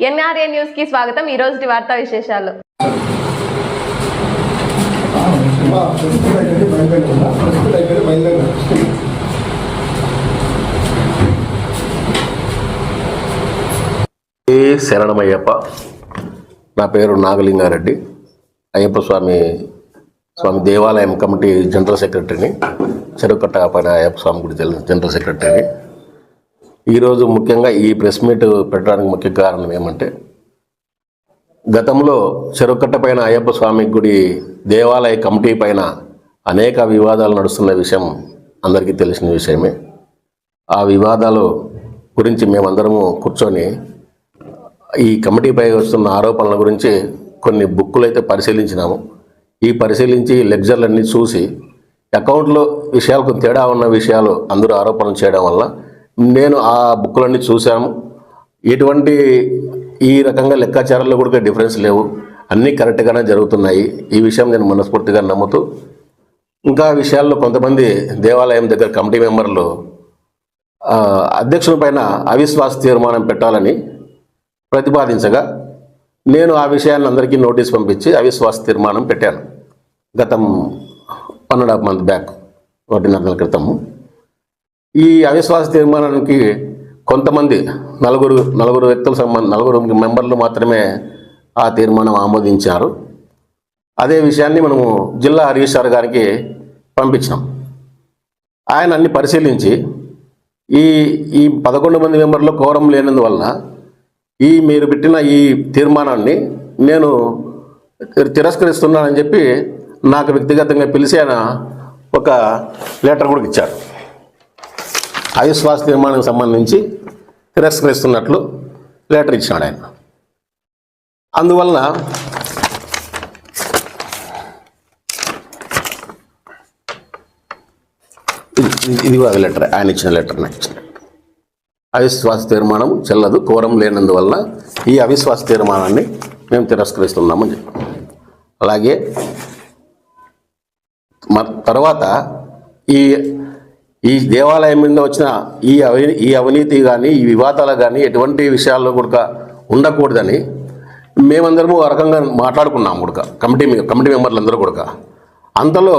NRA న్యూస్కి స్వాగతం. ఈ రోజు వార్తా విశేషాలు. ఏ శరణమయ్యప్ప? నా పేరు నాగలింగారెడ్డి. అయ్యప్ప స్వామి స్వామి దేవాలయం కమిటీ జనరల్ సెక్రటరీని చెరుకట్ట పైన అయ్యప్ప స్వామి గుడి జనరల్ సెక్రటరీని. ఈరోజు ముఖ్యంగా ఈ ప్రెస్ మీట్ పెట్టడానికి ముఖ్య కారణం ఏమంటే గతంలో చెరుకట్ట పైన అయ్యప్ప స్వామి గుడి దేవాలయ కమిటీ పైన అనేక వివాదాలు నడుస్తున్న విషయం అందరికీ తెలిసిన విషయమే. ఆ వివాదాలు గురించి మేమందరము కూర్చొని ఈ కమిటీపై వస్తున్న ఆరోపణల గురించి కొన్ని బుక్కులు అయితే పరిశీలించినాము. ఈ పరిశీలించి లెక్చర్లన్నీ చూసి అకౌంట్లో విషయాలకు తేడా ఉన్న విషయాలు అందరూ ఆరోపణలు చేయడం వల్ల నేను ఆ బుక్కులన్నీ చూశాము ఎటువంటి ఈ రకంగా లెక్కాచారాల్లో కూడా డిఫరెన్స్ లేవు. అన్నీ కరెక్ట్గానే జరుగుతున్నాయి. ఈ విషయం నేను మనస్ఫూర్తిగా నమ్ముతూ ఇంకా విషయాల్లో కొంతమంది దేవాలయం దగ్గర కమిటీ మెంబర్లు అధ్యక్షుని పైన అవిశ్వాస తీర్మానం పెట్టాలని ప్రతిపాదించగా నేను ఆ విషయాన్ని అందరికీ నోటీస్ పంపించి అవిశ్వాస తీర్మానం పెట్టాను. గతం one and half month back ఒకటిన్నర నెలల క్రితము. ఈ అవిశ్వాస తీర్మానానికి కొంతమంది నలుగురు నలుగురు వ్యక్తుల సంబంధ నలుగురు మెంబర్లు మాత్రమే ఆ తీర్మానం ఆమోదించారు. అదే విషయాన్ని మనము జిల్లా హరీష్ సార్ గారికి పంపించినాం. ఆయన అన్ని పరిశీలించి ఈ ఈ పదకొండు మంది మెంబర్లో కోరం లేనందువల్ల ఈ మీరు పెట్టిన ఈ తీర్మానాన్ని నేను తిరస్కరిస్తున్నానని చెప్పి నాకు వ్యక్తిగతంగా పిలిచి ఆయన ఒక లెటర్ కూడా ఇచ్చారు. అవిశ్వాస తీర్మానానికి సంబంధించి తిరస్కరిస్తున్నట్లు లెటర్ ఇచ్చినాడు ఆయన. అందువలన ఇది- అది లెటర్ ఆయన ఇచ్చిన లెటర్ నాకు ఇచ్చిన. అవిశ్వాస తీర్మానం చెల్లదు కోరం లేనందువల్ల ఈ అవిశ్వాస తీర్మానాన్ని మేము తిరస్కరిస్తున్నామని చెప్పి. అలాగే మ- తర్వాత ఈ ఈ దేవాలయం మీద వచ్చిన ఈ అవి ఈ అవినీతి కానీ ఈ వివాదాలు కానీ ఎటువంటి విషయాల్లో కూడా ఉండకూడదని మేమందరము ఆ రకంగా మాట్లాడుకున్నాం కూడా కమిటీ కమిటీ మెంబర్లు అందరూ కూడా అంతలో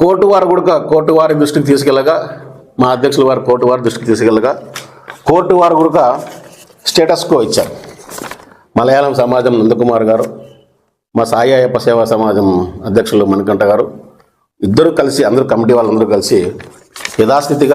కోర్టు వారు కూడా కోర్టు వారి దృష్టికి తీసుకెళ్ళగా మా అధ్యక్షుల వారు కోర్టు వారి దృష్టికి తీసుకెళ్ళగా కోర్టు వారు కూడా స్టేటస్ కో ఇచ్చారు. మలయాళం సమాజం నందకుమార్ గారు మా సాయి అయ్యప్ప సేవా సమాజం అధ్యక్షులు మణికంఠ గారు ఇద్దరు కలిసి అందరూ కమిటీ వాళ్ళందరూ కలిసి यथास्थिति